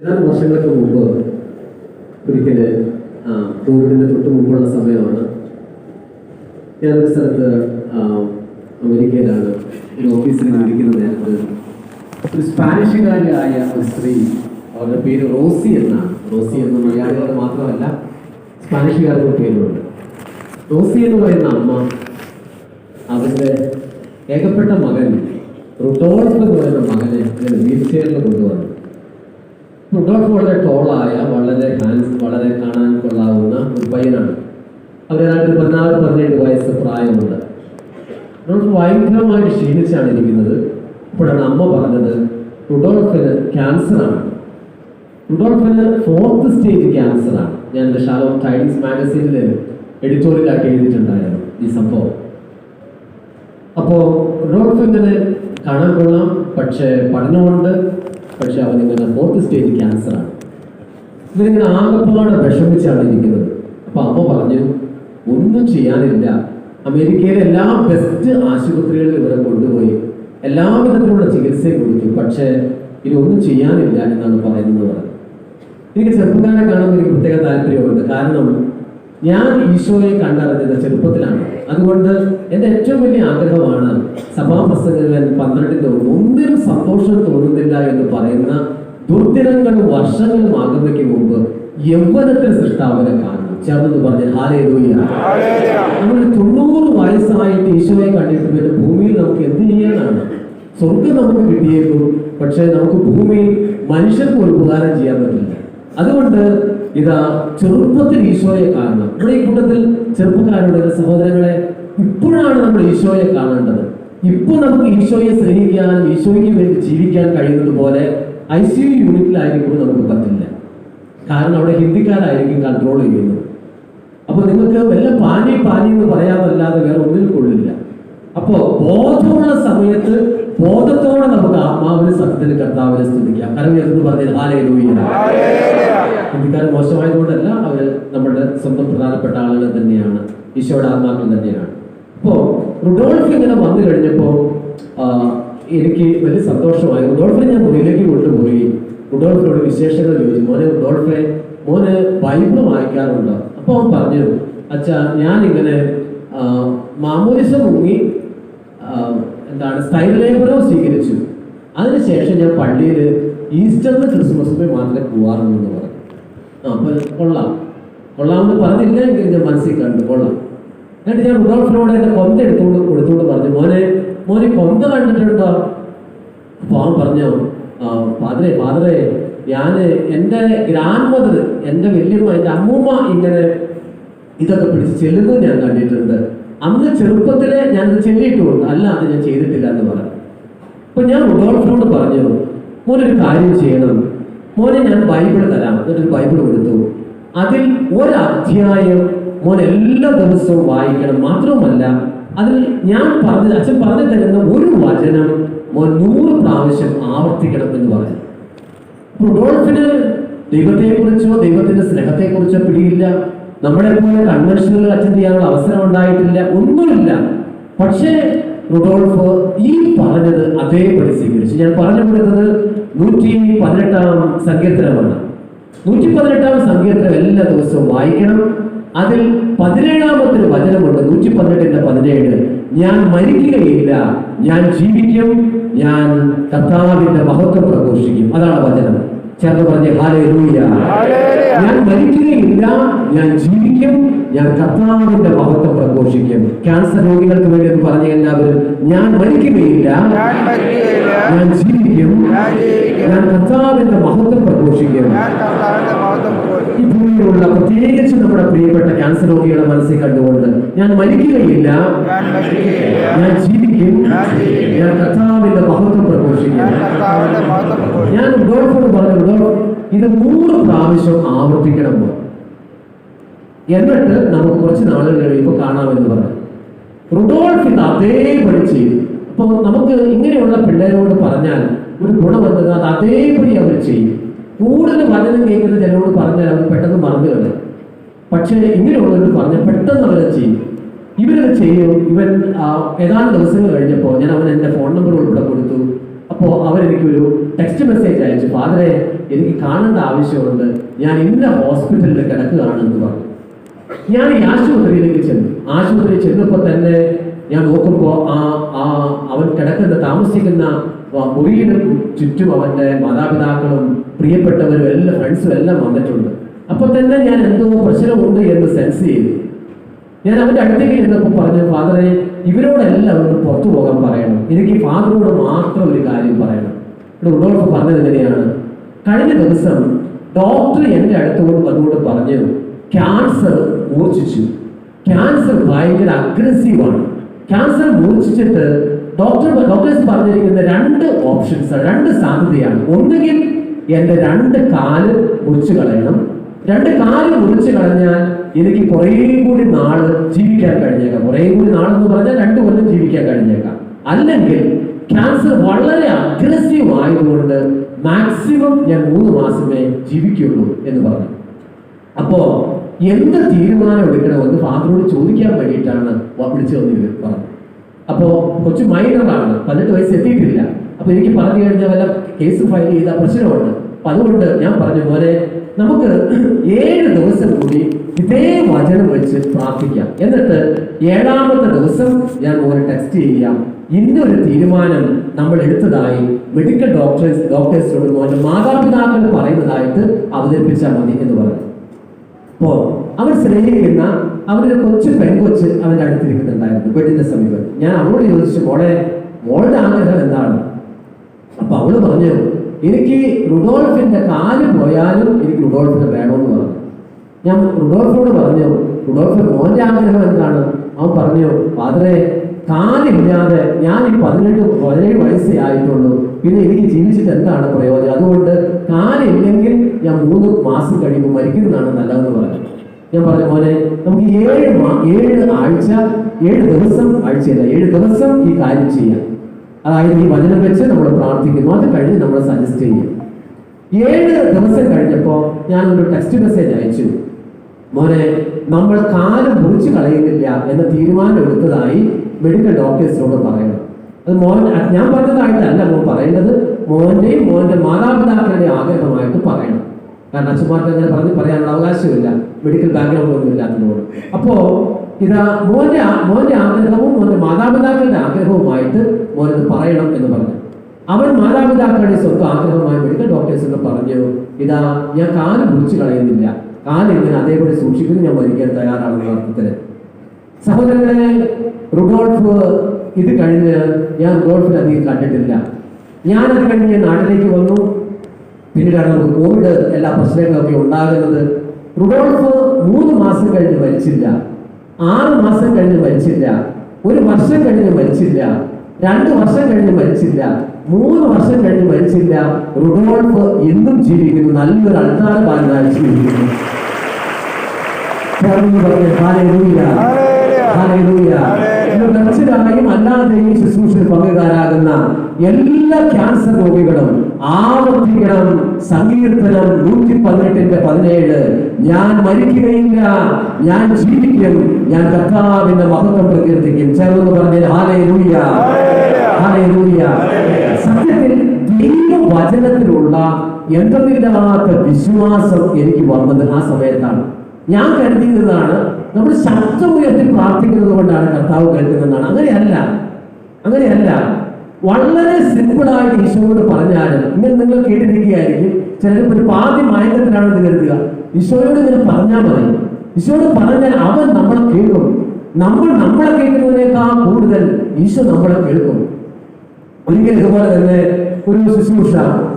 ഏതാനും വർഷങ്ങൾക്ക് മുമ്പ് ഒരിക്കൽ ആ, കോവിഡിന്റെ തൊട്ട് മുമ്പുള്ള സമയമാണ്. ഞാനൊരു സ്ഥലത്ത് അമേരിക്കയിലാണ് ഒരു ഓഫീസിൽ ഇരിക്കുന്ന നേരത്ത് ഒരു സ്പാനിഷുകാരിയായ ഒരു സ്ത്രീ അവരുടെ പേര് റോസി എന്നാണ്. റോസി എന്ന മലയാളികളുടെ മാത്രമല്ല സ്പാനിഷുകാരുടെ പേരുണ്ട്. റോസി എന്ന് പറയുന്ന അമ്മ അവരുടെ ഏകപ്പെട്ട മകൻ റുഡോൾഫ് എന്ന് പറയുന്ന മകനെ വീൽ ചെയറിൽ കൊണ്ടുവന്നു. റുഡോൾഫ് വളരെ ടോളായ വളരെ ഹാൻസ് വളരെ കാണാൻ കൊള്ളാവുന്ന ഒരു പയ്യനാണ്. അവരേതാണ്ട് ഒരു പതിനാറ് പതിനേഴ് വയസ്സ് പ്രായമുണ്ട്. റുഡോൾഫ് ഭയങ്കരമായിട്ട് ക്ഷീണിച്ചാണ് ഇരിക്കുന്നത്. അപ്പോഴാണ് അമ്മ പറഞ്ഞത് റുഡോൾഫിന് ക്യാൻസറാണ്. റുഡോൾഫിന് ഫോർത്ത് സ്റ്റേജ് ക്യാൻസറാണ്. ഞാൻ എന്റെ ഷാലോ ടൈംസ് മാഗസീനിൽ എഡിറ്റോറിയലാക്കി എഴുതിയിട്ടുണ്ടായിരുന്നു ഈ സംഭവം. അപ്പോൾ റുഡോൾഫ് ഇങ്ങനെ കാണാൻ കൊള്ളാം പക്ഷേ പഠനമുണ്ട്. പക്ഷെ അവനിങ്ങനെ ഫോർത്ത് സ്റ്റേജ് ക്യാൻസറാണ് ഇവരിങ്ങനെ ആകപ്പാട് വിഷമിച്ചാണ് ഇരിക്കുന്നത്. അപ്പൊ അമ്മ പറഞ്ഞു ഒന്നും ചെയ്യാനില്ല. അമേരിക്കയിലെ എല്ലാ ബെസ്റ്റ് ആശുപത്രികളിൽ ഇവരെ കൊണ്ടുപോയി. എല്ലാ വിധത്തിലുള്ള ചികിത്സയും കൊടുത്തു. പക്ഷേ ഇനി ഒന്നും ചെയ്യാനില്ല എന്നാണ് പറയുന്നത് പറഞ്ഞത് എനിക്ക് ചെറുപ്പക്കാരെ കാണുമ്പോൾ എനിക്ക് പ്രത്യേക താല്പര്യമുണ്ട്. കാരണം ഞാൻ ഈശോയെ കണ്ടറിഞ്ഞത് ചെറുപ്പത്തിലാണ്. അതുകൊണ്ട് എന്റെ ഏറ്റവും വലിയ ആഗ്രഹമാണ് സഭാപ്രസംഗകൻ പന്ത്രണ്ടിന്റെ ഒന്ന് ഒന്നിനും സന്തോഷം തോന്നുന്നില്ല എന്ന് പറയുന്ന ദുർദിനങ്ങളും വർഷങ്ങളും ആകുന്നതിന് മുമ്പ് യൗവനത്തിൽ സൃഷ്ടാവനെ കാണണം ചേർന്ന് പറഞ്ഞ് ഹാലേ നമ്മൾ തൊണ്ണൂറ് വയസ്സായിട്ട് ഈശോയെ കണ്ടിട്ട് പിന്നെ ഭൂമിയിൽ നമുക്ക് എന്ത് ചെയ്യാനാണ്? സ്വർഗം നമുക്ക് കിട്ടിയേക്കും പക്ഷേ നമുക്ക് ഭൂമിയിൽ മനുഷ്യർക്ക് ഒരു ഉപകാരം ചെയ്യാൻ പറ്റില്ല. അതുകൊണ്ട് ഇതാ ചെറുപ്പത്തിൽ ഈശോയെ കാണണം. നമ്മുടെ ഈ കൂട്ടത്തിൽ ചെറുപ്പക്കാരുടെ സഹോദരങ്ങളെ. ഇപ്പോഴാണ് നമ്മൾ ഈശോയെ കാണേണ്ടത്. ഇപ്പൊ നമുക്ക് ഈശോയെ സ്നേഹിക്കാൻ ഈശോയ്ക്ക് വേണ്ടി ജീവിക്കാൻ കഴിയുന്നത് പോലെ ഐ സി യു യൂണിറ്റിലായിരിക്കുമ്പോൾ നമുക്ക് പറ്റില്ല. കാരണം അവിടെ ഹിന്ദിക്കാരായിരിക്കും കൺട്രോൾ ചെയ്യുന്നത്. അപ്പൊ നിങ്ങൾക്ക് വല്ല പാനി പാനി എന്ന് പറയാമല്ലാതെ വേറെ ഒന്നിൽ കൊള്ളില്ല. അപ്പോ ബോധമുള്ള സമയത്ത് ബോധത്തോടെ നമുക്ക് ആത്മാവിന് സത്യത്തിന് കർത്താവിനെ സ്തുതിക്കാം. കാരണം എന്ന് പറഞ്ഞാൽ ഹാലേ ഹിന്ദിക്കാർ മോശമായതുകൊണ്ടല്ല അവർ നമ്മുടെ സ്വന്തം പ്രധാനപ്പെട്ട ആളുകൾ തന്നെയാണ് ഈശോയുടെ ആത്മാക്കൾ തന്നെയാണ്. അപ്പോ റുഡോൾഫ് ഇങ്ങനെ വന്നു കഴിഞ്ഞപ്പോ എനിക്ക് വലിയ സന്തോഷമായി. റുഡോൾഫിനെ ഞാൻ മുറിയിലേക്ക് കൊണ്ടുപോയി റുഡോൾഫിനോട് വിശേഷങ്ങൾ ചോദിച്ചു. മോനെ റുഡോൾഫെ മോന് ബൈബിൾ വായിക്കാറുണ്ട്? അപ്പൊ അവൻ പറഞ്ഞു അച്ഛാ ഞാനിങ്ങനെ മാമോദിസ മുങ്ങി എന്താണ് സ്ഥൈര്യലേപനവും സ്വീകരിച്ചു. അതിനുശേഷം ഞാൻ പള്ളിയിൽ ഈസ്റ്ററിന് ക്രിസ്മസിന് മാത്രമേ പോവാറുള്ളൂ. എന്ന് പറഞ്ഞു ആ അപ്പൊ കൊള്ളാം. കൊള്ളാമെന്ന് പറഞ്ഞില്ല എങ്കിൽ ഞാൻ മനസ്സിൽ കണ്ടു കൊള്ളാം. എന്നിട്ട് ഞാൻ റുഡോൾഫിനോട് എന്റെ കൊന്ത എടുത്തോണ്ട് കൊടുത്തോണ്ട് പറഞ്ഞു മോനെ മോനെ കൊന്ത കണ്ടിട്ടുണ്ടോ? അപ്പൊ അവൻ പറഞ്ഞു "ആ, ഫാദറെ ഫാദറെ ഞാൻ എന്റെ ഗ്രാൻഡ് മദർ എന്റെ വലിയമ്മ എന്റെ അമ്മൂമ്മ ഇങ്ങനെ ഇതൊക്കെ പിടിച്ച് ചെല്ലുന്നത് ഞാൻ കണ്ടിട്ടുണ്ട്. അന്ന് ചെറുപ്പത്തിലെ ഞാനത് അല്ല അത് ഞാൻ ചെയ്തിട്ടില്ല എന്ന് പറഞ്ഞു. അപ്പൊ ഞാൻ റുഡോൾഫിനോട് പറഞ്ഞു മോനൊരു കാര്യം ചെയ്യണം. മോനെ ഞാൻ ബൈബിൾ തരാം എന്നൊരു ബൈബിൾ കൊടുത്തു. അതിൽ ഒരധ്യായം മോൻ എല്ലാ ദിവസവും വായിക്കണം. മാത്രവുമല്ല അതിൽ ഞാൻ പറഞ്ഞ അച്ഛൻ പറഞ്ഞു തരുന്ന ഒരു വചനം മോൻ നൂറ് പ്രാവശ്യം ആവർത്തിക്കണം എന്ന് പറഞ്ഞു. റുഡോൾഫിന് ദൈവത്തെക്കുറിച്ചോ ദൈവത്തിന്റെ സ്നേഹത്തെക്കുറിച്ചോ പിടിയില്ല. നമ്മളെ പോലെ കൺവെൻഷനുകൾ അച്ഛൻ ചെയ്യാനുള്ള അവസരം ഉണ്ടായിട്ടില്ല. ഒന്നുമില്ല. പക്ഷേ റുഡോൾഫ് ഈ പറഞ്ഞത് അതേപടി സ്വീകരിച്ചു. ഞാൻ പറഞ്ഞു കൊടുത്തത് നൂറ്റി പതിനെട്ടാം സങ്കീർത്തനമാണ്. നൂറ്റി പതിനെട്ടാം സങ്കീർത്തനം എല്ലാ ദിവസവും വായിക്കണം. അതിൽ പതിനേഴാമത്തെ വചനമുണ്ട് നൂറ്റി പതിനെട്ടിന്റെ പതിനേഴ്. ഞാൻ മരിക്കുകയില്ല ഞാൻ ജീവിക്കും ഞാൻ കർത്താവിന്റെ മഹത്വം പ്രഘോഷിക്കും. അതാണ് വചനം. ചേർന്ന് പറഞ്ഞ് ഹാലൂയ ഞാൻ മരിക്കുകയില്ല. ഞാൻ ജീവിക്കും. ഞാൻ കർത്താവിന്റെ മഹത്വം പ്രഘോഷിക്കും. ക്യാൻസർ രോഗികൾക്ക് വേണ്ടി എന്ന് പറഞ്ഞ എല്ലാവരും ഞാൻ മരിക്കുകയില്ല. ഞാൻ ജീവിക്കും. ഞാൻ കർത്താവിന്റെ മഹത്വം പ്രഘോഷിക്കും. ഭൂമിയിലുള്ള പ്രത്യേകിച്ച് നമ്മുടെ പ്രിയപ്പെട്ട ക്യാൻസർ രോഗികളെ മനസ്സിൽ കണ്ടുകൊണ്ട് ഞാൻ മരിക്കുകയില്ല. ഞാൻ ജീവിക്കും. ഞാൻ കഥാവിന്റെ കർത്താവിന്റെ മഹത്വം പ്രഘോഷിക്കും. ഞാൻ പറഞ്ഞു ഇത് നൂറ് പ്രാവശ്യം ആവർത്തിക്കണം. എന്നിട്ട് നമുക്ക് കുറച്ച് നാളുകൾ കഴിയുമ്പോൾ കാണാമെന്ന് പറഞ്ഞു. റുഡോൾഫ് ഇത് അതേപടി ചെയ്തു. അപ്പോൾ നമുക്ക് ഇങ്ങനെയുള്ള പിള്ളേരോട് പറഞ്ഞാൽ ഒരു ഗുണം എന്നത് അത് അതേപടി അവർ ചെയ്യും. കൂടുതൽ വചനം കേൾക്കുന്ന ചിലരോട് പറഞ്ഞാൽ അവർ പെട്ടെന്ന് മറന്നു കളയും പക്ഷേ ഇങ്ങനെയുള്ളവർ പറഞ്ഞ പെട്ടെന്ന് അവരത് ചെയ്യും. ഇവരത് ചെയ്യും. ഇവൻ ഏതാനും ദിവസങ്ങൾ കഴിഞ്ഞപ്പോൾ ഞാൻ അവൻ എന്റെ ഫോൺ നമ്പർ ഉൾപ്പെടെ കൊടുത്തു. അപ്പോൾ അവരെനിക്കൊരു ടെക്സ്റ്റ് മെസ്സേജ് അയച്ചു. ഫാദറെ എനിക്ക് കാണേണ്ട ആവശ്യമുണ്ട്. ഞാൻ ഇന്ന ഹോസ്പിറ്റലിൽ കിടക്കുകയാണെന്ന് പറഞ്ഞു. ഞാൻ ഈ ആശുപത്രിയിലേക്ക് ചെന്നു. ആശുപത്രിയിൽ ചെന്നപ്പോൾ തന്നെ ഞാൻ നോക്കുമ്പോൾ ആ ആ അവൻ കിടക്കുന്ന താമസിക്കുന്ന ആ മുറിയുടെ ചുറ്റും അവന്റെ മാതാപിതാക്കളും പ്രിയപ്പെട്ടവരും എല്ലാ ഫ്രണ്ട്സും എല്ലാം വന്നിട്ടുണ്ട്. അപ്പൊ തന്നെ ഞാൻ എന്തോ പ്രശ്നമുണ്ട് എന്ന് സെൻസ് ചെയ്തു. ഞാൻ അവന്റെ അടുത്തേക്ക് ചെന്നപ്പോൾ പറഞ്ഞു ഫാദറെ ഇവരോടെല്ലാം ഒന്ന് പുറത്തു പോകാൻ പറയണം. എനിക്ക് ഫാദറോട് മാത്രം ഒരു കാര്യം പറയണം. ഇവിടെ ഉള്ളവർക്ക് പറഞ്ഞത് എങ്ങനെയാണ്? കഴിഞ്ഞ ദിവസം ഡോക്ടർ എന്റെ അടുത്തോട് അതുകൊണ്ട് പറഞ്ഞു ക്യാൻസർ മൂർച്ഛിച്ചു. ക്യാൻസർ ഭയങ്കര അഗ്രസീവാണ് ക്യാൻസർ മൂർച്ഛിച്ചിട്ട് ഡോക്ടർ ഡോക്ടേഴ്സ് പറഞ്ഞിരിക്കുന്ന രണ്ട് ഓപ്ഷൻസ് രണ്ട് സാധ്യതയാണ്. ഒന്നുകിൽ എന്റെ രണ്ട് കാൽ മുറിച്ചു കളയണം. രണ്ട് കാൽ മുറിച്ചു കളഞ്ഞാൽ എനിക്ക് കുറേ കൂടി നാൾ ജീവിക്കാൻ കഴിഞ്ഞേക്കാം. കുറേ കൂടി നാളെന്ന് പറഞ്ഞാൽ രണ്ട് കൊല്ലം ജീവിക്കാൻ കഴിഞ്ഞേക്കാം. അല്ലെങ്കിൽ ക്യാൻസർ വളരെ അഗ്രസീവ് ആയതുകൊണ്ട് മാക്സിമം ഞാൻ മൂന്ന് മാസമേ ജീവിക്കുള്ളൂ എന്ന് പറഞ്ഞു. അപ്പോ എന്ത് തീരുമാനം എടുക്കണമെന്ന് ഫാദറോട് ചോദിക്കാൻ വേണ്ടിയിട്ടാണ് വിളിച്ചു വന്നിരുന്നത് പറഞ്ഞു. അപ്പോ കൊച്ചു മൈനറാണ് പതിനെട്ട് വയസ്സ് എത്തിയിട്ടില്ല. അപ്പൊ എനിക്ക് പറഞ്ഞു കഴിഞ്ഞാൽ വല്ല കേസ് ഫയൽ ചെയ്ത പ്രശ്നമുണ്ട്. അതുകൊണ്ട് ഞാൻ പറഞ്ഞ പോലെ നമുക്ക് ഏഴ് ദിവസം കൂടി ഇതേ വചനം വെച്ച് പ്രാർത്ഥിക്കാം. എന്നിട്ട് ഏഴാമത്തെ ദിവസം ഞാൻ മോനെ ടെസ്റ്റ് ചെയ്യാം. ഇന്നൊരു തീരുമാനം നമ്മൾ എടുത്തതായി മെഡിക്കൽ ഡോക്ടേഴ്സ് ഡോക്ടേഴ്സിനോട് മോന്റെ മാതാപിതാക്കൾ പറയുന്നതായിട്ട് അവതരിപ്പിച്ചാൽ മതി എന്ന് പറഞ്ഞു. അപ്പോ അവൻ സ്നേഹിക്കുന്ന അവരുടെ കൊച്ചു പെൺകൊച്ച് അവന്റെ അടുത്തിരിക്കുന്നുണ്ടായിരുന്നു ബെഡിന്റെ സമീപം. ഞാൻ അവളോട് ചോദിച്ചു മോളെ മോളുടെ ആഗ്രഹം എന്താണ്? അപ്പൊ അവൾ പറഞ്ഞു എനിക്ക് റുഡോൾഫിന്റെ കാൽ പോയാലും എനിക്ക് റുഡോൾഫിനെ വേണമെന്ന് പറഞ്ഞു. ഞാൻ റുഡോൾഫിനോട് പറഞ്ഞു റുഡോൾഫ് മോന്റെ ആഗ്രഹം എന്താണ്? അവൻ പറഞ്ഞു പാതറെ കാലില്ലാതെ ഞാൻ ഈ പതിനെട്ട് പതിനേഴ് വയസ്സേ ആയിട്ടുള്ളൂ. പിന്നെ എനിക്ക് ജീവിച്ചിട്ട് എന്താണ് പ്രയോജനം? അതുകൊണ്ട് കാലില്ലെങ്കിൽ ഞാൻ മൂന്ന് മാസം കഴിയുമ്പോൾ മരിക്കുന്നതാണ് നല്ലതെന്ന് പറഞ്ഞു. ഞാൻ പറഞ്ഞ പോലെ നമുക്ക് ഏഴ് ഏഴ് ആഴ്ച ഏഴ് ദിവസം ആഴ്ചയല്ല ഏഴ് ദിവസം ഈ കാര്യം ചെയ്യാം. അതായത് ഈ വചനം വെച്ച് നമ്മൾ പ്രാർത്ഥിക്കുന്നു. അത് കഴിഞ്ഞ് നമ്മൾ സജസ്റ്റ് ചെയ്യും. ഏഴ് ദിവസം കഴിഞ്ഞപ്പോൾ ഞാൻ ഒരു ടെക്സ്റ്റ് മെസ്സേജ് അയച്ചു. മോനെ നമ്മൾ കാലം മുറിച്ച് കളയുന്നില്ല എന്ന തീരുമാനം എടുത്തതായി മെഡിക്കൽ ഡോക്ടേഴ്സിനോട് പറയണം. അത് മോൻ ഞാൻ പറഞ്ഞതായിട്ടല്ല മോൻ പറയേണ്ടത്. മോന്റെയും മോന്റെ മാതാപിതാക്കളുടെ ആഗ്രഹമായിട്ട് പറയണം. കാരണം അച്ഛന്മാർക്ക് അങ്ങനെ പറഞ്ഞ് പറയാനുള്ള അവകാശമില്ല. മെഡിക്കൽ ബാക്ക്ഗ്രൗണ്ട് ഒന്നും ഇല്ലാത്തതുകൊണ്ട് അപ്പോ ഇതാ മോന്റെ മോന്റെ ആഗ്രഹവും മോന്റെ മാതാപിതാക്കളുടെ ആഗ്രഹവുമായിട്ട് മോനത് പറയണം എന്ന് പറഞ്ഞു. അവൻ മാതാപിതാക്കളുടെ സ്വന്തം ആഗ്രഹമായി മെഡിക്കൽ ഡോക്ടേഴ്സിനോട് പറഞ്ഞു ഇതാ ഞാൻ കാൽ മുറിച്ചു കളയുന്നില്ല. കാൽ ഇങ്ങനെ അതേപോലെ സൂക്ഷിക്കുന്നു ഞാൻ മരിക്കാൻ തയ്യാറാണ് അർത്ഥത്തിൽ സഹോദരങ്ങളെ റുഡോൾഫ് ഇത് കഴിഞ്ഞ് ഞാൻ റുഡോൾഫിനെ അധികം കണ്ടിട്ടില്ല. ഞാൻ അത് കഴിഞ്ഞ് ഞാൻ നാട്ടിലേക്ക് വന്നു. പിന്നീടാണ് കോവിഡ് എല്ലാ പ്രശ്നങ്ങളൊക്കെ ഉണ്ടാകുന്നത്. റുഡോൾഫ് മൂന്ന് മാസം കഴിഞ്ഞ് മരിച്ചില്ല. ആറ് മാസം കഴിഞ്ഞ് മരിച്ചില്ല ഒരു വർഷം കഴിഞ്ഞ് മരിച്ചില്ല രണ്ട് വർഷം കഴിഞ്ഞ് മരിച്ചില്ല മൂന്ന് വർഷം കഴിഞ്ഞ് മരിച്ചില്ല. റുഡോൾഫ് എന്നും ജീവിക്കുന്നു നല്ലൊരു അൾത്താര ബാലനായി ജീവിക്കുന്നു. അല്ലാതെയും ശുശ്രൂഷയിൽ പങ്കുകാരാകുന്ന എല്ലാ ക്യാൻസർ രോഗികളും ആവർത്തിക്കണം സങ്കീർത്തനം നൂറ്റി പതിനെട്ടിന്റെ പതിനേഴ്. ഞാൻ മരിക്കുകയില്ല ഞാൻ ജീവിക്കും ഞാൻ കർത്താവിന്റെ മഹത്വം പ്രകീർത്തിക്കും. ചേർന്ന് പറഞ്ഞ ഹാലൂയ ഹാലൂയ സത്യത്തിൽ ദൈവവചനത്തിലുള്ള എന്തെന്നില്ലാത്ത വിശ്വാസം എനിക്ക് വന്നത് ആ സമയത്താണ്. ഞാൻ കരുതിയതാണ് നമ്മൾ ശബ്ദം ഉയർത്തി പ്രാർത്ഥിക്കുന്നത് കൊണ്ടാണ് കർത്താവ് കേൾക്കുന്നതെന്നാണ്. അങ്ങനെയല്ല. അങ്ങനെയല്ല. വളരെ സിമ്പിളായിട്ട് ഈശോയോട് പറഞ്ഞാലും ഇങ്ങനെ നിങ്ങൾ കേട്ടിരിക്കുകയായിരിക്കും ചിലപ്പോൾ ഒരു പാതി മയക്കത്തിലാണെന്ന് കരുതുക. ഈശോയോട് ഇങ്ങനെ പറഞ്ഞാൽ മതി. ഈശോയോട് പറഞ്ഞാൽ അവൻ നമ്മളെ കേൾക്കും. നമ്മൾ നമ്മളെ കേൾക്കുന്നതിനേക്കാൾ കൂടുതൽ ഈശോ നമ്മളെ കേൾക്കും. ഒരിക്കൽ ഇതുപോലെ തന്നെ ഒരു ശുശ്രൂഷ.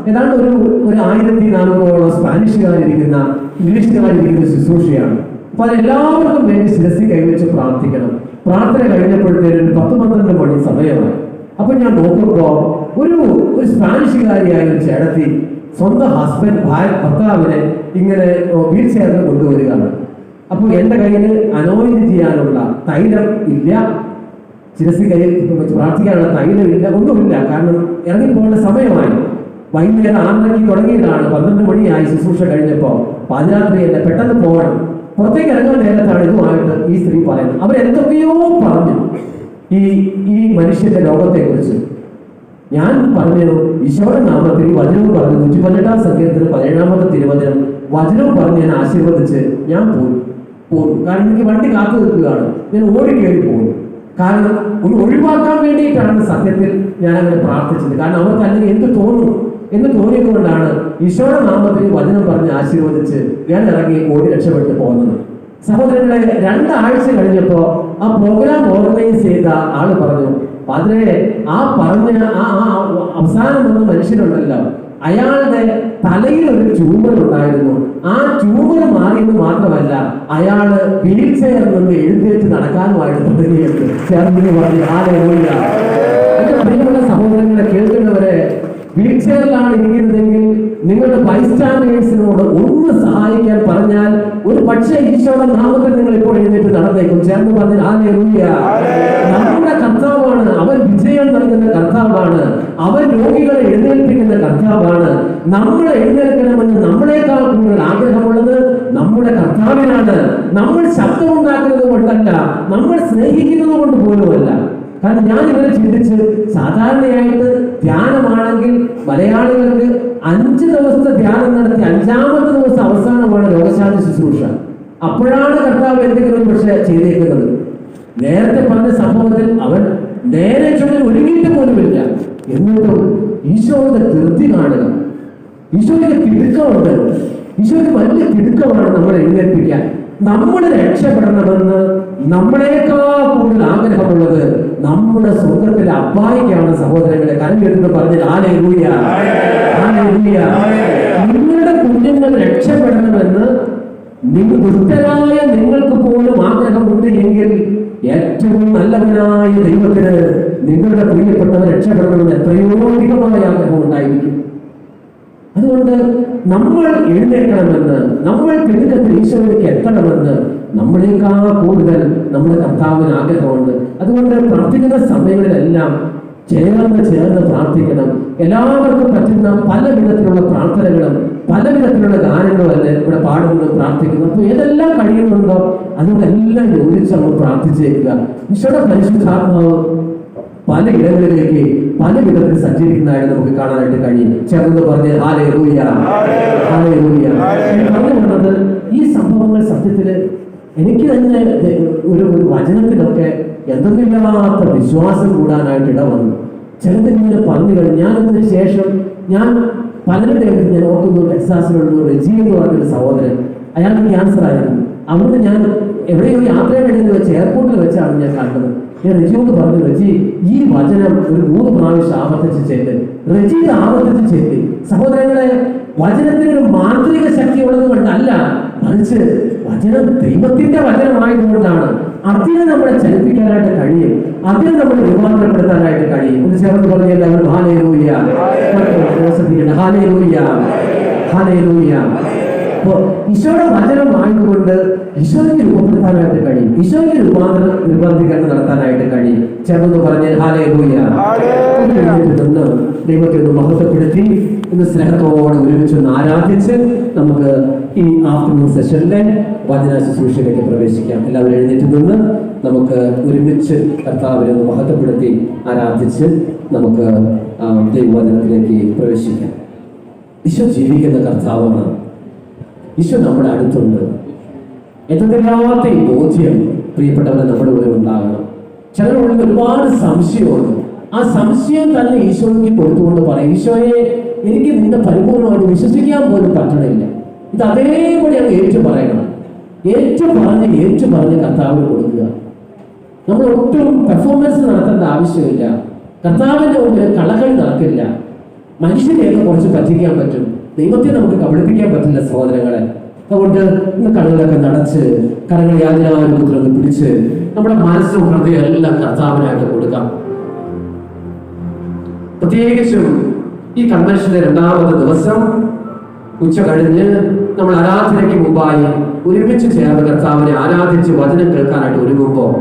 ഏതാണ്ട് ഒരു ഒരു ആയിരത്തി നാനൂറോളം സ്പാനിഷുകാരിരിക്കുന്ന ഇംഗ്ലീഷുകാരിരിക്കുന്ന ശുശ്രൂഷയാണ്. അപ്പൊ അതെല്ലാവർക്കും വേണ്ടി ശിരസി കൈവച്ച് പ്രാർത്ഥിക്കണം. പ്രാർത്ഥന കഴിഞ്ഞപ്പോഴത്തേനും പത്ത് പന്ത്രണ്ട് മണി സമയമായി. അപ്പൊ ഞാൻ നോക്കുമ്പോ ഒരു ഒരു സ്പാനിഷുകാരിയായ ഒരു ചേടത്തി സ്വന്തം ഹസ്ബൻഡ് ഭാര്യ ഭർത്താവിനെ ഇങ്ങനെ വീൽ ചെയറിൽ കൊണ്ടുവരികയാണ്. അപ്പോൾ എന്റെ കയ്യിൽ അനോയിന്റ് ചെയ്യാനുള്ള തൈലം ഇല്ല. ചിരസി കയ്യിൽ പ്രാർത്ഥിക്കാനുള്ള തൈലം ഇല്ല. ഒന്നുമില്ല. കാരണം ഇറങ്ങിപ്പോകേണ്ട സമയമായി. വൈകുന്നേരം ആറരയ്ക്ക് തുടങ്ങിയതാണ്. പന്ത്രണ്ട് മണിയായി ശുശ്രൂഷ കഴിഞ്ഞപ്പോ. പാതിരാത്രിയല്ല പെട്ടെന്ന് പോകണം. പുറത്തേക്ക് ഇറങ്ങുന്ന നേരത്താണ് ഇതുമായിട്ട് ഈ സ്ത്രീ പറയുന്നത്. അവരെന്തൊക്കെയോ പറഞ്ഞു. ഈ ഈ മനുഷ്യന്റെ ലോകത്തെക്കുറിച്ച്. കുറിച്ച് ഞാൻ പറഞ്ഞു ഈശോയുടെ നാമത്തിൽ വചനം പറഞ്ഞു നൂറ്റി പതിനെട്ടാം സംഖ്യത്തിൽ പതിനേഴാമത്തെ തിരുവചനം വചനം പറഞ്ഞ് ഞാൻ ആശീർവദിച്ച് ഞാൻ പോയി. പോകും കാരണം എനിക്ക് വണ്ടി കാത്തു നിൽക്കുകയാണ്. ഞാൻ ഓടി കയറി പോകും കാരണം ഒന്ന് ഒഴിവാക്കാൻ വേണ്ടിയിട്ടാണ് സത്യത്തിൽ ഞാൻ അങ്ങനെ പ്രാർത്ഥിച്ചത്. കാരണം അവർക്ക് അല്ലെങ്കിൽ എന്ത് തോന്നും? എന്ന് തോന്നിയത് കൊണ്ടാണ് ഈശോയുടെ നാമത്തിൽ വചനം പറഞ്ഞ് ആശീർവദിച്ച് ഞാൻ ഇറങ്ങി ഓടി രക്ഷപ്പെട്ട് പോകുന്നത്. സഹോദരങ്ങളെ രണ്ടാഴ്ച കഴിഞ്ഞപ്പോ ആ പ്രോഗ്രാം ഓർഗനൈസ് ചെയ്ത ആൾ പറഞ്ഞു പതിനേഴ് ആ പറഞ്ഞ ആ ആ അവസാനം വന്ന മനുഷ്യനുണ്ടല്ലോ അയാളുടെ തലയിൽ ഒരു ട്യൂമർ ഉണ്ടായിരുന്നു. ആ ട്യൂമർ മാറിയെന്ന് മാത്രമല്ല അയാൾ വീൽ ചെയറിൽ നിന്ന് എഴുന്നേറ്റ് നടക്കാനുമായിട്ട് തുടങ്ങിയത് ചേർന്ന് പറഞ്ഞു പ്രിയമുള്ള സഹോദരങ്ങളെ വീൽ ചെയറിലാണ് ഇരിക്കുന്നതെങ്കിൽ നിങ്ങളുടെ ബൈസ്റ്റാൻഡേഴ്സിനോട് ഒന്ന് സഹായിക്കാൻ പറഞ്ഞാൽ ഒരു പക്ഷേ ഈശോയുടെ നാമത്തിൽ നിങ്ങൾ ഇപ്പോൾ എഴുന്നേറ്റ് നടന്നേക്കും. ചേർന്ന് പറഞ്ഞാൽ ആലേലൂയ നമ്മുടെ കർത്താവാണ്. അവൻ വിജയം നൽകുന്ന കർത്താവാണ്. അവൻ രോഗികളെ എഴുന്നേൽപ്പിക്കുന്ന കർത്താവാണ്. നമ്മളെ എഴുന്നേൽക്കണമെന്ന് നമ്മളെക്കാൾ കൂടുതൽ ആഗ്രഹമുള്ളത് നമ്മുടെ കർത്താവിനാണ്. നമ്മൾ ശബ്ദമുണ്ടാക്കുന്നത് കൊണ്ടല്ല നമ്മൾ സ്നേഹിക്കുന്നത് കൊണ്ട് പോലുമല്ല. കാരണം ഞാൻ ഇവരെ ചിന്തിച്ച് സാധാരണയായിട്ട് ധ്യാനമാണെങ്കിൽ മലയാളികൾക്ക് അഞ്ച് ദിവസത്തെ ധ്യാനം നടത്തി അഞ്ചാമത്തെ ദിവസം അവസാനമാണ് രോഗശാന്തി ശുശ്രൂഷ. അപ്പോഴാണ് കർത്താവ് എന്തെങ്കിലും പക്ഷെ ചെയ്തേക്കുന്നത്. നേരത്തെ പറഞ്ഞ സംഭവത്തിൽ അവൻ നേരെ ചൊല്ലി ഒരുങ്ങിയിട്ട് പോലുമില്ല എന്നിട്ടും ഈശോയുടെ ധൃതി കാണുക. ഈശോയുടെ തിടുക്കമുണ്ട് ഈശോയ്ക്ക് വലിയ തിടുക്കമാണ് നമ്മളെ എഴുന്നേൽപ്പിക്കാൻ. നമ്മൾ രക്ഷപ്പെടണമെന്ന് നമ്മളെക്കാൾ കൂടുതൽ ആഗ്രഹമുള്ളത് നമ്മുടെ സ്വന്തത്തിലെ അബ്ബായിക്കാണ് സഹോദരങ്ങളെ കരഞ്ഞെടുത്ത് പറഞ്ഞത് ആലൂയ നിങ്ങളുടെ കുഞ്ഞുങ്ങൾ രക്ഷപ്പെടണമെന്ന് നിങ്ങൾ ദുഷ്ടരായ നിങ്ങൾക്ക് പോലും ആഗ്രഹമുണ്ട് എങ്കിൽ ഏറ്റവും നല്ലവനായ ദൈവത്തിന് നിങ്ങളുടെ പ്രിയപ്പെട്ടവർ രക്ഷപ്പെടണമെന്ന് എത്രയോ അധികമായ ആഗ്രഹം ഉണ്ടായിരിക്കും. അതുകൊണ്ട് നമ്മൾ എഴുന്നേൽക്കണമെന്ന് നമ്മൾ തിടുക്കത്തിൽ ഈശോയിലേക്ക് എത്തണമെന്ന് നമ്മളേക്കാൾ കൂടുതൽ നമ്മുടെ കർത്താവിന് ആഗ്രഹമുണ്ട്. അതുകൊണ്ട് പ്രാർത്ഥിക്കുന്ന സമയങ്ങളിലെല്ലാം ചേർന്ന് ചേർന്ന് പ്രാർത്ഥിക്കണം. എല്ലാവർക്കും പറ്റുന്ന പല വിധത്തിലുള്ള പ്രാർത്ഥനകളും പല വിധത്തിലുള്ള ഗാനങ്ങളും ഇവിടെ പാടുന്നു പ്രാർത്ഥിക്കുന്നു. അപ്പൊ ഏതെല്ലാം കഴിയുന്നുണ്ടോ അതുകൊണ്ടെല്ലാം യോജിച്ച് നമ്മൾ പ്രാർത്ഥിച്ചേക്കുക. ഈശോയുടെ പരിശുദ്ധാത്മാവ് പല ഇടങ്ങളിലേക്ക് പല വിധത്തിൽ സഞ്ചരിക്കുന്നതായിട്ട് നമുക്ക് കാണാനായിട്ട് കഴിയും. ചേർന്ന് പറഞ്ഞ് ആലേ റൂയ ആലേ റൂയ ഈ സംഭവങ്ങൾ സത്യത്തിൽ എനിക്ക് തന്നെ ഒരു ഒരു വചനത്തിലൊക്കെ എന്തെന്നില്ലാത്ത വിശ്വാസം കൂടാനായിട്ട് ഇട വന്നു. ചിലതിങ്ങനെ പറഞ്ഞു കഴിഞ്ഞു. ഞാനതിന് ശേഷം ഞാൻ പലരുടെ ഞാൻ ഓർക്കുന്നു ടെക്സാസിലുള്ള റെജി എന്ന് പറഞ്ഞൊരു സഹോദരൻ. അയാൾക്ക് ക്യാൻസർ ആയിരുന്നു അവിടുന്ന് ഞാൻ എവിടെയോ യാത്രയുടെ വെച്ച് എയർപോർട്ടിൽ വെച്ചാണ് ഞാൻ കണ്ടത്. ഞാൻ റജിയോട് പറഞ്ഞു റജി ഈ വചനം ഒരു മൂന്ന് പ്രാവശ്യം ആവർത്തിച്ച് ചെല്ല് റെജി ആവർത്തിച്ച് ചെല്ലി സഹോദരങ്ങളെ വചനത്തിന് ഒരു മാന്ത്രിക ശക്തി ഉള്ളത് കൊണ്ടല്ല മറിച്ച് വചനം ദൈവത്തിന്റെ വചനമായതുകൊണ്ടാണ്. അതിനെ നമ്മളെ ചലിപ്പിക്കാനായിട്ട് കഴിയും. അതിനെ നമ്മൾ രൂപാന്തരപ്പെടുത്താനായിട്ട് കഴിയും. ഒരു ചേർന്ന് പറഞ്ഞ എല്ലാവരും ഹാലേ ലൂയ്യ ഹാലേ ലൂയ്യ ഹാലേ ലൂയ്യ അപ്പോ ഈശോയുടെ വചനം വാങ്ങിക്കൊണ്ട് ഈശോയ്ക്ക് രൂപപ്പെടുത്താനായിട്ട് കഴിയും. ഈശോയ്ക്ക് രൂപാന്തരം രൂപാന്തരീകരണം നടത്താനായിട്ട് കഴിയും. ചേർന്ന് പറഞ്ഞ് നിന്ന് ദൈവത്തെ ഒന്ന് മഹത്വപ്പെടുത്തി ഇന്ന് സ്നേഹത്തോടെ ഒരുമിച്ച് ഒന്ന് ആരാധിച്ച് നമുക്ക് ഈ ആഫ്റ്റർനൂൺ സെഷനിലെ വചന ശുശ്രൂഷയിലേക്ക് പ്രവേശിക്കാം. എല്ലാവരും എഴുന്നേറ്റ് നിന്ന് നമുക്ക് ഒരുമിച്ച് കർത്താവിനെ ഒന്ന് മഹത്വപ്പെടുത്തി ആരാധിച്ച് നമുക്ക് ദൈവവചനത്തിലേക്ക് പ്രവേശിക്കാം. ഈശോ ജീവിക്കുന്ന കർത്താവാണ്. ഈശോ നമ്മുടെ അടുത്തുണ്ട്. എന്തെല്ലാത്ത ഈ ബോധ്യം പ്രിയപ്പെട്ടവരെ നമ്മുടെ ഉള്ളിൽ ഉണ്ടാകണം. ചിലരുടെ ഉള്ളിൽ ഒരുപാട് സംശയമുണ്ട്. ആ സംശയം തന്നെ ഈശോയ്ക്ക് കൊടുത്തുകൊണ്ട് പറയും ഈശോയെ എനിക്ക് നിന്നെ പരിപൂർണമായിട്ട് വിശ്വസിക്കാൻ പോലും പറ്റണില്ല. ഇത് അതേപോലെ അങ്ങ് ഏറ്റു പറയണം. ഏറ്റു പറഞ്ഞ് ഏറ്റു പറഞ്ഞ് കർത്താവ് കൊടുക്കുക. നമ്മൾ ഒട്ടും പെർഫോമൻസ് നടത്തേണ്ട ആവശ്യമില്ല. കർത്താവിന്റെ മുമ്പിൽ കളകൾ നടക്കില്ല. മനുഷ്യരെയൊക്കെ കുറച്ച് പറ്റിക്കാൻ പറ്റും. ദൈവത്തെ നമുക്ക് കബളിപ്പിക്കാൻ പറ്റില്ല സഹോദരങ്ങളെ. അതുകൊണ്ട് ഇന്ന് കണ്ണുകളൊക്കെ നടച്ച് കരങ്ങൾ യാതൊരു പിടിച്ച് നമ്മുടെ മനസ്സും ഹൃദയം എല്ലാം കർത്താവിനായിട്ട് കൊടുക്കാം. പ്രത്യേകിച്ചും ഈ കൺവെൻഷന്റെ രണ്ടാമത്തെ ദിവസം ഉച്ച കഴിഞ്ഞ് നമ്മൾ ആരാധനയ്ക്ക് മുമ്പായി ഒരുമിച്ച് ചേർന്ന് കർത്താവിനെ ആരാധിച്ച് വചനം കേൾക്കാനായിട്ട് ഒരുങ്ങുമ്പോൾ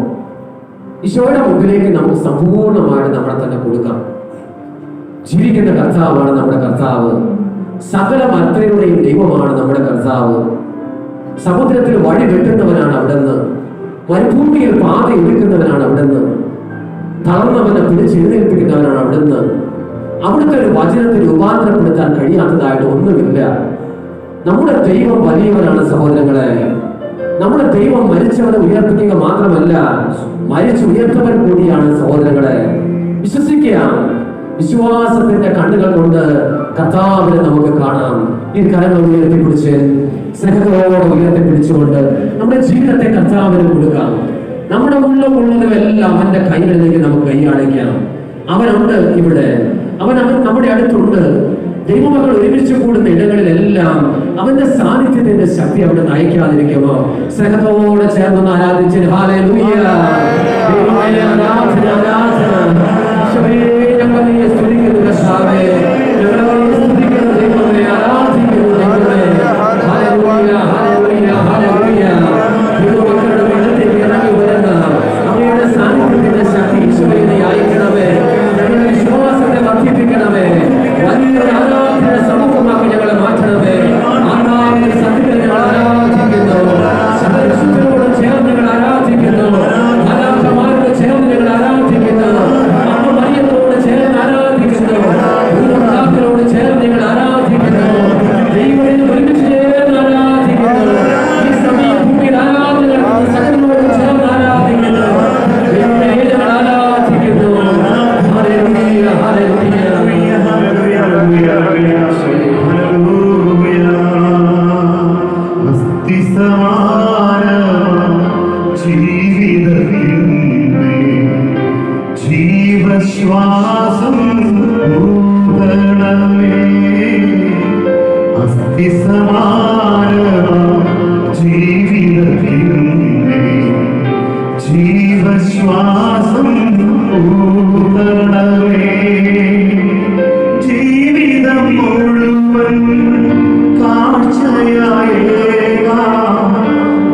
ഈശോയുടെ മുമ്പിലേക്ക് നമുക്ക് സമ്പൂർണമായിട്ട് നമ്മളെ തന്നെ കൊടുക്കാം. ജീവിക്കുന്ന കർത്താവാണ് നമ്മുടെ കർത്താവ്. സകല മർത്തരുടെയും ദൈവമാണ് നമ്മുടെ കർത്താവ്. സമുദ്രത്തിൽ വഴി വെട്ടുന്നവനാണ് അവിടുന്ന്. മരുഭൂമിയിൽ പാത ഒരുക്കുന്നവനാണ് അവിടുന്ന്. തളർന്നവനെ പിടിച്ചെഴുന്നേൽപ്പിക്കുന്നവനാണ് അവിടുന്ന്. അവിടുത്തെ ഒരു വചനത്തെ രൂപാന്തരപ്പെടുത്താൻ കഴിയാത്തതായിട്ട് ഒന്നുമില്ല. നമ്മുടെ ദൈവം വലിയവനാണ് സഹോദരങ്ങളെ. നമ്മുടെ ദൈവം മരിച്ചവനെ ഉയർപ്പിക്കുക മാത്രമല്ല മരിച്ചു ഉയർത്തവൻ കൂടിയാണ് സഹോദരങ്ങളെ. വിശ്വസിക്കുക. വിശ്വാസത്തിന്റെ കണ്ണുകൾ കൊണ്ട് കർത്താവിനെ നമുക്ക് കാണാം. ഈ കരങ്ങൾ ഉയർത്തിപ്പിടിച്ച് സ്നേഹത്തോടെ ഉയർത്തിപ്പിടിച്ചുകൊണ്ട് നമ്മുടെ ജീവിതത്തെ കർത്താവിന് കൊടുക്കാം. നമ്മുടെ ഉള്ളിലുള്ളതുമെല്ലാം അവന്റെ കൈകളിലേക്ക് നമുക്ക് കൈയാളിക്കാം അവനുണ്ട് ഇവിടെ. അവൻ അവൻ നമ്മുടെ അടുത്തുണ്ട്. ദൈവമക്കൾ ഒരുമിച്ച് കൂടുന്ന ഇടങ്ങളിലെല്ലാം അവന്റെ സാന്നിധ്യത്തിന്റെ ശക്തി അവിടെ നയിക്കാതിരിക്കുമോ? സ്നേഹത്തോടെ ചേർന്ന് ആരാധിച്ച് ആരാധന ആരാധന. ഞങ്ങൾ നീ സ്തുതിക്കുന്നു കർത്താവേ. ഊതണമേ ജീവിതം മുഴുവൻ കാഴ്ചയായേകാം.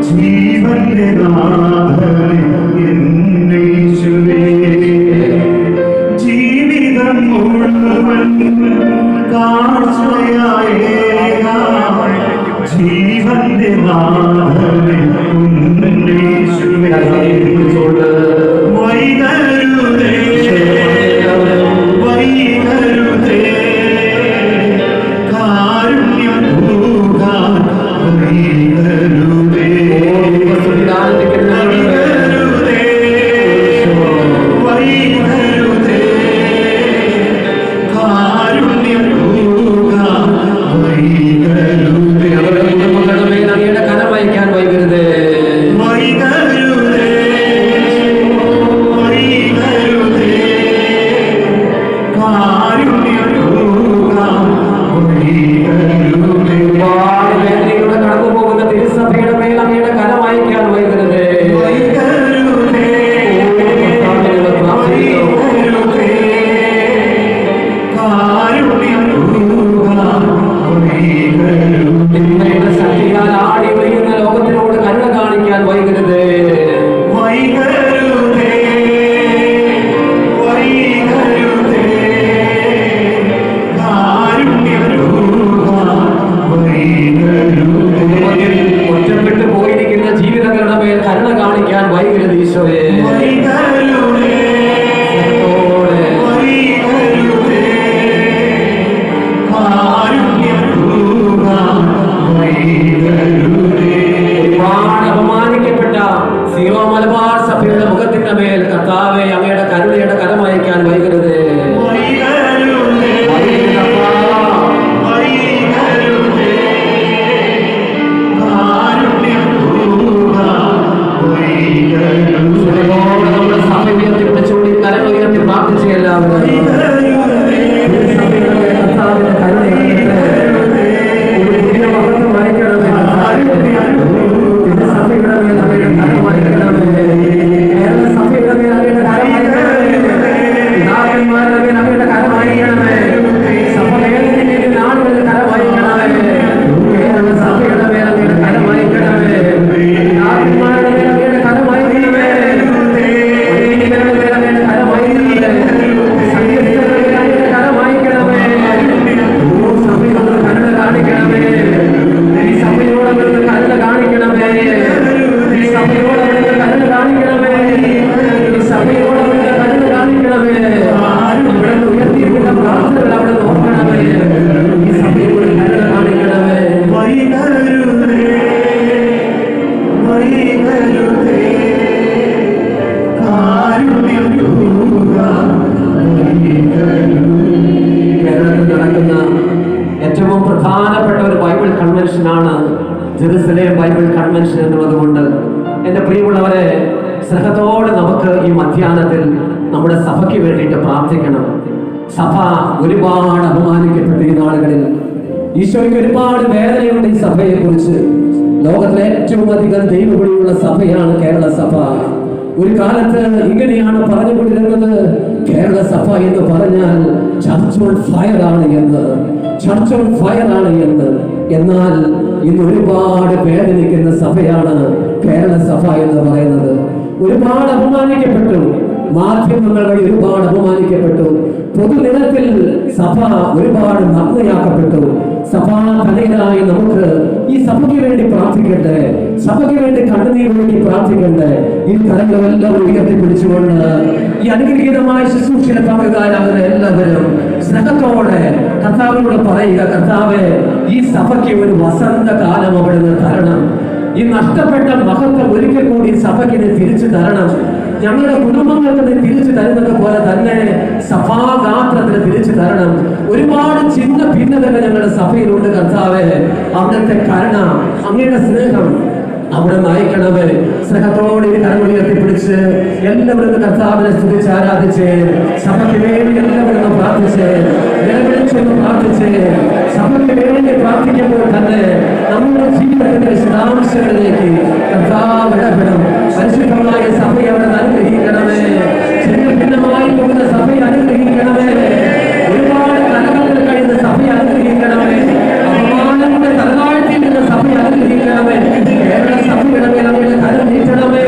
ജീവന്റെ നാഥനെ ജീവന്റെ നാഥനെ എന്നേശുവേ Amen. പ്രിയമുള്ളവരെ സ്നേഹത്തോടെ നമുക്ക് ഈ മധ്യാഹ്നത്തിൽ നമ്മുടെ സഭയ്ക്ക് വേണ്ടിയിട്ട് പ്രാർത്ഥിക്കണം. സഭ ഒരുപാട് അപമാനിക്കപ്പെട്ട ഈ നാളുകളിൽ. ഈശോയ്ക്ക് ഒരുപാട് വേദനയുണ്ട് ഈ സഭയെ കുറിച്ച് ലോകത്തിലെ ഏറ്റവും അധികം ദൈവവിളിയുള്ള സഭയാണ് കേരള സഭ. ഒരു കാലത്ത് ഇങ്ങനെയാണ് പറഞ്ഞുകൊണ്ടിരുന്നത്. കേരള സഭ എന്ന് പറഞ്ഞാൽ ചർച്ച് ഓൺ ഫയർ ആണ് എന്ന്. ചർച്ച് ഓൺ ഫയർ ആണ് എന്ന്. എന്നാൽ ഇന്ന് ഒരുപാട് വേദനിക്കുന്ന സഭയാണ് കേരള സഭ എന്ന് പറയുന്നത് ഒരുപാട് അപമാനിക്കപ്പെട്ടു. മാധ്യമങ്ങൾ വഴി ഒരുപാട് അപമാനിക്കപ്പെട്ടു. പൊതുനിരത്തിൽ സഭ ഒരുപാട് നഗ്നയാക്കപ്പെട്ടു. തലയിലായി നമുക്ക് ഈ സഭയ്ക്ക് വേണ്ടി പ്രാർത്ഥിക്കട്ടെ സഭയ്ക്ക് വേണ്ടി കണ്ണുനീർ വേണ്ടി പ്രാർത്ഥിക്കട്ടെ ഈ ഉയർത്തി പിടിച്ചുകൊണ്ട് ഈ അനുഗ്രഹീതമായ ശുശ്രൂഷയുടെ പങ്കുകാരാകുന്ന എല്ലാവരും സ്നേഹത്തോടെ കർത്താവിനോട് പറയുക കർത്താവെ ഈ സഭയ്ക്ക് ഒരു വസന്ത കാലം നിന്ന് തരണം. ഈ നഷ്ടപ്പെട്ട മഹത്വം ഒരിക്കൽ കൂടി സഭയ്ക്കിനെ തിരിച്ചു തരണം. ഞങ്ങളുടെ കുടുംബങ്ങൾക്ക് തിരിച്ചു തരുന്നത് പോലെ തന്നെ സഭാഗാത്രത്തിന് തിരിച്ചു തരണം. ഒരുപാട് ചിന്ന ഭിന്നതകൾ ഞങ്ങളുടെ സഭയിലുണ്ട് കർത്താവെ. അവിടുത്തെ കരുണ അങ്ങയുടെ സ്നേഹം അവിടെ നയിക്കണമേ സ്നേഹത്തോടെ കരം ഉയർത്തിപ്പിടിച്ച് എല്ലാവരും കർത്താവിനെ സ്തുതിച്ച് ആരാധിച്ച് സഭയ്ക്ക് വേണ്ടി എല്ലാവരും പ്രാർത്ഥിച്ച് നിലവിളിച്ചൊന്ന് പ്രാർത്ഥിച്ച് സഭയ്ക്ക് വേണ്ടി പ്രാർത്ഥിക്കുമ്പോൾ തന്നെ നമ്മുടെ ജീവിതത്തിന്റെ വിശദാംശങ്ങളിലേക്ക് കർത്താവ് ഇടപെടും പരിശുദ്ധമായ സഭയെ അവിടെ അനുഗ്രഹിക്കണമേ ചിന്ന ഭിന്നമായി പോകുന്ന സഭയെ അനുഗ്രഹിക്കണമേ ഒരുപാട് കലകളിൽ കഴിയുന്ന സഭയെ അനുഗ്രഹിക്കണമേ അപമാനങ്ങളുടെ തലതാഴ്ത്തിയിരുന്ന സഭയെ അനുഗ്രഹിക്കണമേ കേരള സഭയുടെ മേൽ അങ്ങയുടെ കരം നീട്ടണമേ.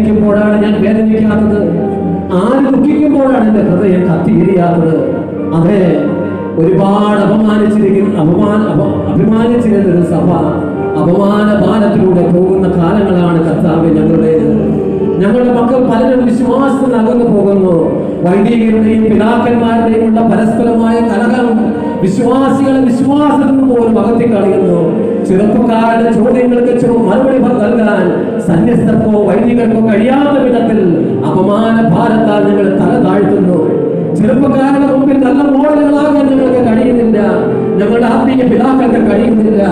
വേദനിക്കുമ്പോഴാണ് ഞാൻ വേദനിക്കാത്തത്. ആര് ദുഃഖിക്കുമ്പോഴാണ് എന്റെ ഹൃദയം കത്തിയിരിയാത്തത്. അതെ ഒരുപാട് അപമാനിച്ചിരിക്കുന്ന അപമാന അപ- അഭിമാനിച്ചിരുന്ന ഒരു സഭ അപമാന ബാലത്തിലൂടെ പോകുന്ന കാലങ്ങളാണ് കർത്താവ് ഞങ്ങളുടേത് ഞങ്ങളുടെ മക്കൾ പലരും വിശ്വാസത്തിൽ അകന്നു പോകുന്നു. വൈദികരുടെയും പിതാക്കന്മാരുടെയും ഉള്ള പരസ്പരമായ കലഹം വിശ്വാസികളെ വിശ്വാസത്തിൽ നിന്ന് പോലും അകത്തി കളയുന്നു. ചെറുപ്പക്കാരുടെ ചോദ്യങ്ങൾക്ക് മറുപടി നൽകാൻ സന്യസ്തർക്കോ വൈദികർക്കോ കഴിയാത്ത വിധത്തിൽ അപമാന ഭാരത്താൽ ഞങ്ങൾ തല താഴ്ത്തുന്നു. ചെറുപ്പക്കാരുടെ മുമ്പിൽ നല്ല മോഡലുകളാകാൻ ഞങ്ങൾക്ക് കഴിയുന്നില്ല. ഞങ്ങളുടെ ആത്മീയ പിതാക്കൾക്ക് കഴിയുന്നില്ല.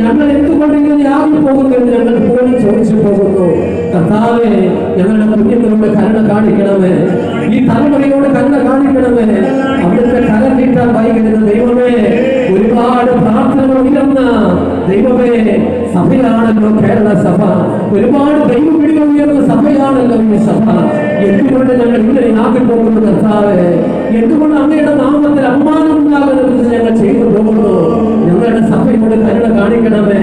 ഞങ്ങൾ എന്തുകൊണ്ട് ഇങ്ങനെ ആകി പോകുന്നു എന്ന് ഞങ്ങൾ പോലും ചോദിച്ചു പോകുന്നു. കർത്താവെ ഞങ്ങളുടെ കുഞ്ഞുങ്ങളോട് കരുണ കാണിക്കണമേ. ഈ തലമുറയോട് കരുണ കാണിക്കണമേ അവിടുത്തെ കരം നീട്ടാൻ വൈകുന്ന ദൈവമേ ഒരുപാട് പ്രാർത്ഥനകൾ ഉയർന്ന ദൈവമേ സഭയാണല്ലോ കേരള സഭ. ഒരുപാട് ദൈവപിടികൾ ഉയർന്ന സഭയാണല്ലോ ഈ സഭ. എന്തുകൊണ്ട് ഞങ്ങൾ ഇങ്ങനെ ആക്കി പോകുന്നു കർത്താവെ? എന്തുകൊണ്ട് അങ്ങയുടെ നാമത്തിൽ അപമാനം ഉണ്ടാകുന്നത് ഞങ്ങൾ ചെയ്തു പോകുന്നു? ഞങ്ങളുടെ സഭയോട് കരുണ കാണിക്കണമേ.